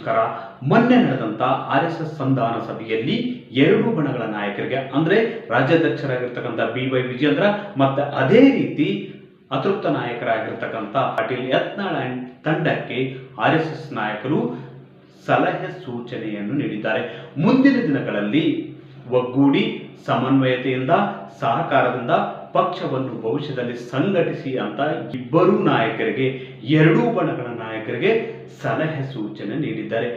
ನಮಸ್ಕಾರ ಮೊನ್ನೆ ನಡೆದಂತ ಆರ್ ಸಂಧಾನ ಸಭೆಯಲ್ಲಿ ಎರಡು ಬಣಗಳ ನಾಯಕರಿಗೆ, ಅಂದ್ರೆ ರಾಜ್ಯಾಧ್ಯಕ್ಷರಾಗಿರ್ತಕ್ಕಂಥ ಬಿ ವೈ ವಿಜೇಂದ್ರ ಮತ್ತೆ ಅದೇ ರೀತಿ ಅತೃಪ್ತ ನಾಯಕರಾಗಿರ್ತಕ್ಕಂಥ ಪಾಟೀಲ್ ಯತ್ನಾಳ್ ತಂಡಕ್ಕೆ ಆರ್ ಎಸ್ ಎಸ್ ನಾಯಕರು ಸಲಹೆ ಸೂಚನೆಯನ್ನು ನೀಡಿದ್ದಾರೆ. ಮುಂದಿನ ದಿನಗಳಲ್ಲಿ ಒಗ್ಗೂಡಿ ಸಮನ್ವಯತೆಯಿಂದ, ಸಹಕಾರದಿಂದ ಪಕ್ಷವನ್ನು ಭವಿಷ್ಯದಲ್ಲಿ ಸಂಘಟಿಸಿ ಅಂತ ಇಬ್ಬರೂ ನಾಯಕರಿಗೆ ಎರಡೂ ಬಣಗಳ ನಾಯಕರಿಗೆ ಸಲಹೆ ಸೂಚನೆ ನೀಡಿದ್ದಾರೆ.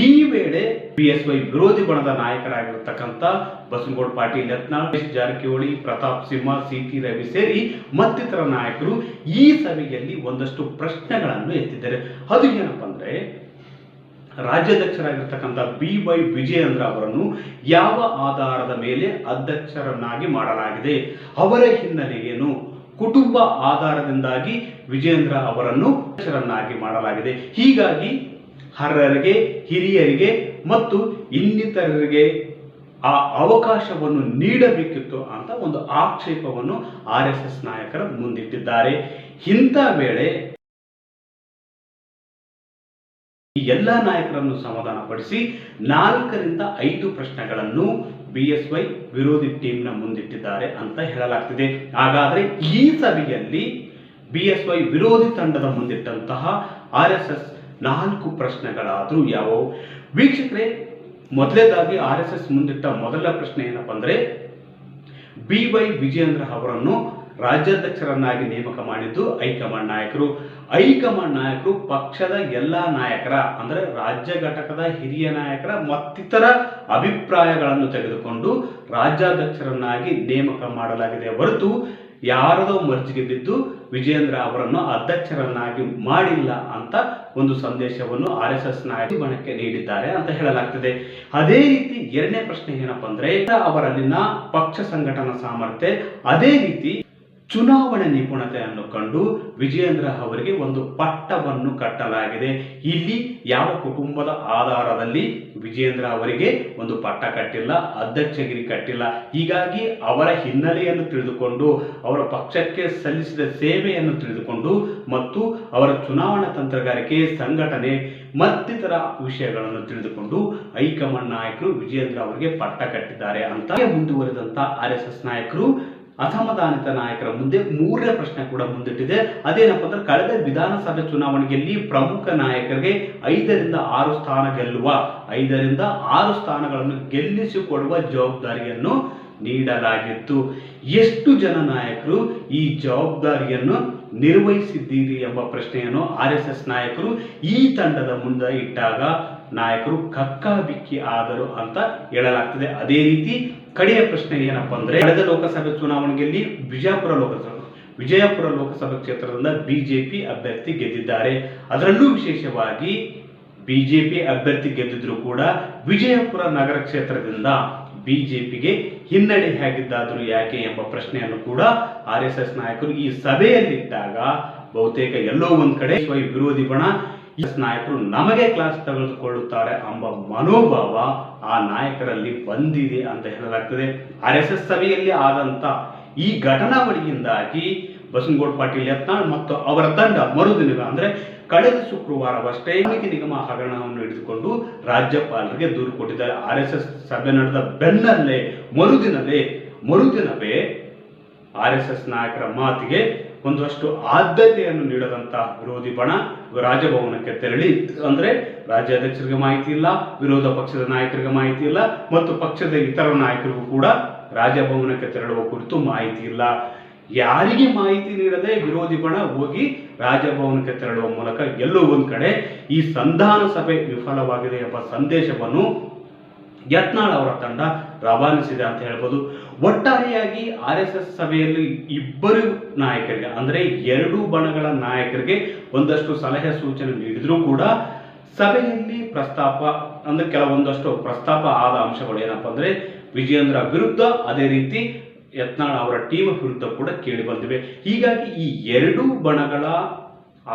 ಈ ವೇಳೆ ಬಿ ಎಸ್ ವೈ ವಿರೋಧಿ ಬಣದ ನಾಯಕರಾಗಿರತಕ್ಕಂಥ ಬಸನಗೌಡ ಪಾಟೀಲ್, ಯತ್ನಾಳ್ ಜಾರಕಿಹೊಳಿ, ಪ್ರತಾಪ್ ಸಿಂಹ ಸಿ ಟಿ ರವಿ ಸೇರಿ ಮತ್ತಿತರ ನಾಯಕರು ಈ ಸಭೆಯಲ್ಲಿ ಒಂದಷ್ಟು ಪ್ರಶ್ನೆಗಳನ್ನು ಎತ್ತಿದ್ದಾರೆ. ಅದು ಏನಪ್ಪ ಅಂದ್ರೆ ರಾಜ್ಯಾಧ್ಯಕ್ಷರಾಗಿರ್ತಕ್ಕಂಥ ಬಿ ವೈ ವಿಜಯೇಂದ್ರ ಅವರನ್ನು ಯಾವ ಆಧಾರದ ಮೇಲೆ ಅಧ್ಯಕ್ಷರನ್ನಾಗಿ ಮಾಡಲಾಗಿದೆ? ಅವರ ಹಿನ್ನೆಲೆ ಏನು? ಕುಟುಂಬ ಆಧಾರದಿಂದಾಗಿ ವಿಜೇಂದ್ರ ಅವರನ್ನು ಅಧ್ಯಕ್ಷರನ್ನಾಗಿ ಮಾಡಲಾಗಿದೆ. ಹೀಗಾಗಿ ಹರ್ರರಿಗೆ ಹಿರಿಯರಿಗೆ ಮತ್ತು ಇನ್ನಿತರರಿಗೆ ಆ ಅವಕಾಶವನ್ನು ನೀಡಬೇಕಿತ್ತು ಅಂತ ಒಂದು ಆಕ್ಷೇಪವನ್ನು ಆರ್ ಎಸ್ ಎಸ್ ನಾಯಕರ ಮುಂದಿಟ್ಟಿದ್ದಾರೆ. ಇಂಥ ವೇಳೆ ಈ ಎಲ್ಲ ನಾಯಕರನ್ನು ಸಮಾಧಾನಪಡಿಸಿ ನಾಲ್ಕರಿಂದ ಐದು ಪ್ರಶ್ನೆಗಳನ್ನು ಬಿ ಎಸ್ ವೈ ವಿರೋಧಿ ಟೀಮ್ನ ಮುಂದಿಟ್ಟಿದ್ದಾರೆ ಅಂತ ಹೇಳಲಾಗ್ತಿದೆ. ಹಾಗಾದ್ರೆ ಈ ಸಭೆಯಲ್ಲಿ ಬಿ ಎಸ್ ವೈ ವಿರೋಧಿ ತಂಡದ ಮುಂದಿಟ್ಟಂತಹ ಆರ್ ಎಸ್ ಎಸ್ ನಾಲ್ಕು ಪ್ರಶ್ನೆಗಳಾದರೂ ಯಾವುವು? ವೀಕ್ಷಕರೇ, ಮೊದಲೇದಾಗಿ ಆರ್ ಎಸ್ ಎಸ್ ಮುಂದಿಟ್ಟ ಮೊದಲ ಪ್ರಶ್ನೆ ಏನಪ್ಪ ಅಂದ್ರೆ ಬಿ ವೈ ವಿಜೇಂದ್ರ ಅವರನ್ನು ರಾಜ್ಯಾಧ್ಯಕ್ಷರನ್ನಾಗಿ ನೇಮಕ ಮಾಡಿದ್ದು ಹೈಕಮಾಂಡ್ ನಾಯಕರು. ಹೈಕಮಾಂಡ್ ನಾಯಕರು ಪಕ್ಷದ ಎಲ್ಲ ನಾಯಕರ, ಅಂದರೆ ರಾಜ್ಯ ಘಟಕದ ಹಿರಿಯ ನಾಯಕರ ಮತ್ತಿತರ ಅಭಿಪ್ರಾಯಗಳನ್ನು ತೆಗೆದುಕೊಂಡು ರಾಜ್ಯಾಧ್ಯಕ್ಷರನ್ನಾಗಿ ನೇಮಕ ಮಾಡಲಾಗಿದೆ ಹೊರತು ಯಾರದೋ ಮರ್ಜಿಗೆ ಬಿದ್ದು ವಿಜೇಂದ್ರ ಅವರನ್ನು ಅಧ್ಯಕ್ಷರನ್ನಾಗಿ ಮಾಡಿಲ್ಲ ಅಂತ ಒಂದು ಸಂದೇಶವನ್ನು ಆರ್ ಎಸ್ ಎಸ್ ನಾಯಕ ಬಣಕ್ಕೆ ನೀಡಿದ್ದಾರೆ ಅಂತ ಹೇಳಲಾಗ್ತದೆ. ಅದೇ ರೀತಿ ಎರಡನೇ ಪ್ರಶ್ನೆ ಏನಪ್ಪಾ ಅಂದ್ರೆ ಅವರಲ್ಲಿನ ಪಕ್ಷ ಸಂಘಟನಾ ಸಾಮರ್ಥ್ಯ, ಅದೇ ರೀತಿ ಚುನಾವಣೆ ನಿಪುಣತೆಯನ್ನು ಕಂಡು ವಿಜಯೇಂದ್ರ ಅವರಿಗೆ ಒಂದು ಪಟ್ಟವನ್ನು ಕಟ್ಟಲಾಗಿದೆ. ಇಲ್ಲಿ ಯಾವ ಕುಟುಂಬದ ಆಧಾರದಲ್ಲಿ ವಿಜಯೇಂದ್ರ ಅವರಿಗೆ ಒಂದು ಪಟ್ಟ ಕಟ್ಟಿಲ್ಲ, ಅಧ್ಯಕ್ಷಗಿರಿ ಕಟ್ಟಿಲ್ಲ. ಹೀಗಾಗಿ ಅವರ ಹಿನ್ನೆಲೆಯನ್ನು ತಿಳಿದುಕೊಂಡು, ಅವರ ಪಕ್ಷಕ್ಕೆ ಸಲ್ಲಿಸಿದ ಸೇವೆಯನ್ನು ತಿಳಿದುಕೊಂಡು ಮತ್ತು ಅವರ ಚುನಾವಣಾ ತಂತ್ರಗಾರಿಕೆ, ಸಂಘಟನೆ ಮತ್ತಿತರ ವಿಷಯಗಳನ್ನು ತಿಳಿದುಕೊಂಡು ಹೈಕಮಾಂಡ್ ನಾಯಕರು ವಿಜಯೇಂದ್ರ ಅವರಿಗೆ ಪಟ್ಟ ಕಟ್ಟಿದ್ದಾರೆ ಅಂತ ಮುಂದುವರೆದಂತ ಆರ್ ಎಸ್ ಎಸ್ ನಾಯಕರು ಅಸಮಾಧಾನಿತ ನಾಯಕರ ಮುಂದೆ ಮೂರನೇ ಪ್ರಶ್ನೆ ಕೂಡ ಮುಂದಿಟ್ಟಿದೆ. ಅದೇನಪ್ಪ ಅಂದ್ರೆ ಕಳೆದ ವಿಧಾನಸಭೆ ಚುನಾವಣೆಯಲ್ಲಿ ಪ್ರಮುಖ ನಾಯಕರಿಗೆ ಐದರಿಂದ ಆರು ಸ್ಥಾನ ಗೆಲ್ಲುವ, ಐದರಿಂದ ಆರು ಸ್ಥಾನಗಳನ್ನು ಗೆಲ್ಲಿಸಿಕೊಡುವ ಜವಾಬ್ದಾರಿಯನ್ನು ನೀಡಲಾಗಿತ್ತು. ಎಷ್ಟು ಜನ ನಾಯಕರು ಈ ಜವಾಬ್ದಾರಿಯನ್ನು ನಿರ್ವಹಿಸಿದ್ದೀರಿ ಎಂಬ ಪ್ರಶ್ನೆಯನ್ನು ಆರ್ ಎಸ್ ಎಸ್ ನಾಯಕರು ಈ ತಂಡದ ಮುಂದೆ ಇಟ್ಟಾಗ ನಾಯಕರು ಕಕ್ಕಾಬಿಕ್ಕಿ ಆದರು ಅಂತ ಹೇಳಲಾಗ್ತದೆ. ಅದೇ ರೀತಿ ಕಡೆಯ ಪ್ರಶ್ನೆ ಏನಪ್ಪಾ ಅಂದ್ರೆ, ಕಳೆದ ಲೋಕಸಭೆ ಚುನಾವಣೆಯಲ್ಲಿ ಬಿಜಾಪುರ ಲೋಕಸಭೆ, ವಿಜಯಪುರ ಲೋಕಸಭಾ ಕ್ಷೇತ್ರದಿಂದ ಬಿಜೆಪಿ ಅಭ್ಯರ್ಥಿ ಗೆದ್ದಿದ್ದಾರೆ. ಅದರಲ್ಲೂ ವಿಶೇಷವಾಗಿ ಬಿಜೆಪಿ ಅಭ್ಯರ್ಥಿ ಗೆದ್ದಿದ್ರು ಕೂಡ ವಿಜಯಪುರ ನಗರ ಕ್ಷೇತ್ರದಿಂದ ಬಿಜೆಪಿಗೆ ಹಿನ್ನಡೆ ಹೇಗಿದ್ದಾದರೂ ಯಾಕೆ ಎಂಬ ಪ್ರಶ್ನೆಯನ್ನು ಕೂಡ ಆರ್ ಎಸ್ ಎಸ್ ನಾಯಕರು ಈ ಸಭೆಯಲ್ಲಿದ್ದಾಗ ಬಹುತೇಕ ಎಲ್ಲೋ ಒಂದ್ ಕಡೆ ವಿರೋಧಿ ಬಣ ಈ ನಾಯಕರು ನಮಗೆ ಕ್ಲಾಸ್ ತೆಗೆದುಕೊಳ್ಳುತ್ತಾರೆ ಎಂಬ ಮನೋಭಾವ ಆ ನಾಯಕರಲ್ಲಿ ಬಂದಿದೆ ಅಂತ ಹೇಳಲಾಗ್ತದೆ. ಆರ್ ಎಸ್ ಎಸ್ ಸಭೆಯಲ್ಲಿ ಆದಂತ ಈ ಘಟನಾವಳಿಯಿಂದಾಗಿ ಬಸನಗೌಡ ಪಾಟೀಲ್ ಯತ್ನಾಳ್ ಮತ್ತು ಅವರ ತಂಡ ಮರುದಿನ ಅಂದ್ರೆ ಕಳೆದ ಶುಕ್ರವಾರವಷ್ಟೇ ನಿಗಮ ಹಗರಣವನ್ನು ಹಿಡಿದುಕೊಂಡು ರಾಜ್ಯಪಾಲರಿಗೆ ದೂರು ಕೊಟ್ಟಿದ್ದಾರೆ. ಆರ್ ಎಸ್ ಸಭೆ ನಡೆದ ಬೆನ್ನಲ್ಲೇ ಮರುದಿನವೇ ಮರುದಿನವೇ ಆರ್ ಎಸ್ ಎಸ್ ನಾಯಕರ ಮಾತಿಗೆ ಒಂದಷ್ಟು ಆದ್ಯತೆಯನ್ನು ನೀಡದಂತ ವಿರೋಧಿ ಬಣ ರಾಜಭವನಕ್ಕೆ ತೆರಳಿ, ಅಂದ್ರೆ ರಾಜ್ಯಾಧ್ಯಕ್ಷರಿಗೆ ಮಾಹಿತಿ ಇಲ್ಲ, ವಿರೋಧ ಪಕ್ಷದ ನಾಯಕರಿಗೆ ಮಾಹಿತಿ ಇಲ್ಲ, ಮತ್ತು ಪಕ್ಷದ ಇತರ ನಾಯಕರಿಗೂ ಕೂಡ ರಾಜಭವನಕ್ಕೆ ತೆರಳುವ ಕುರಿತು ಮಾಹಿತಿ ಇಲ್ಲ. ಯಾರಿಗೆ ಮಾಹಿತಿ ನೀಡದೆ ವಿರೋಧಿ ಬಣ ಹೋಗಿ ರಾಜಭವನಕ್ಕೆ ತೆರಳುವ ಮೂಲಕ ಎಲ್ಲೋ ಒಂದು ಕಡೆ ಈ ಸಂಧಾನ ಸಭೆ ವಿಫಲವಾಗಿದೆ ಎಂಬ ಸಂದೇಶವನ್ನು ಯತ್ನಾಳ್ ಅವರ ತಂಡ ರವಾನಿಸಿದೆ ಅಂತ ಹೇಳ್ಬೋದು. ಒಟ್ಟಾರೆಯಾಗಿ ಆರ್ ಎಸ್ ಎಸ್ ಸಭೆಯಲ್ಲಿ ಇಬ್ಬರು ನಾಯಕರಿಗೆ, ಅಂದರೆ ಎರಡು ಬಣಗಳ ನಾಯಕರಿಗೆ ಒಂದಷ್ಟು ಸಲಹೆ ಸೂಚನೆ ನೀಡಿದರೂ ಕೂಡ ಸಭೆಯಲ್ಲಿ ಪ್ರಸ್ತಾಪ, ಅಂದ್ರೆ ಕೆಲವೊಂದಷ್ಟು ಪ್ರಸ್ತಾಪ ಆದ ಅಂಶಗಳು ಏನಪ್ಪ ಅಂದ್ರೆ ವಿಜಯೇಂದ್ರ ವಿರುದ್ಧ ಅದೇ ರೀತಿ ಯತ್ನಾಳ್ ಅವರ ಟೀಮ್ ವಿರುದ್ಧ ಕೂಡ ಕೇಳಿ ಬಂದಿವೆ. ಹೀಗಾಗಿ ಈ ಎರಡೂ ಬಣಗಳ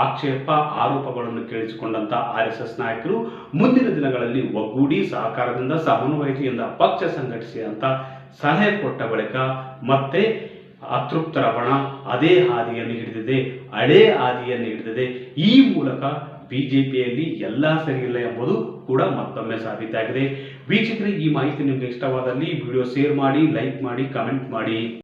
ಆಕ್ಷೇಪ ಆರೋಪಗಳನ್ನು ಕೇಳಿಸಿಕೊಂಡಂಥ ಆರ್ ಎಸ್ ಎಸ್ ನಾಯಕರು ಮುಂದಿನ ದಿನಗಳಲ್ಲಿ ಒಗ್ಗೂಡಿ ಸಹಕಾರದಿಂದ ಸಮನ್ವಯತೆಯಿಂದ ಪಕ್ಷ ಸಂಘಟಿಸಿ ಅಂತ ಸಲಹೆ ಕೊಟ್ಟ ಬಳಿಕ ಮತ್ತೆ ಅತೃಪ್ತರ ಬಣ ಅದೇ ಹಾದಿಯನ್ನು ಹಿಡಿದಿದೆ, ಹಳೇ ಹಾದಿಯನ್ನು ಹಿಡಿದಿದೆ. ಈ ಮೂಲಕ ಬಿಜೆಪಿಯಲ್ಲಿ ಎಲ್ಲ ಸರಿಯಿಲ್ಲ ಎಂಬುದು ಕೂಡ ಮತ್ತೊಮ್ಮೆ ಸಾಬೀತಾಗಿದೆ. ವೀಕ್ಷಕರೇ, ಈ ಮಾಹಿತಿ ನಿಮಗೆ ಇಷ್ಟವಾದಲ್ಲಿ ವಿಡಿಯೋ ಶೇರ್ ಮಾಡಿ, ಲೈಕ್ ಮಾಡಿ, ಕಮೆಂಟ್ ಮಾಡಿ.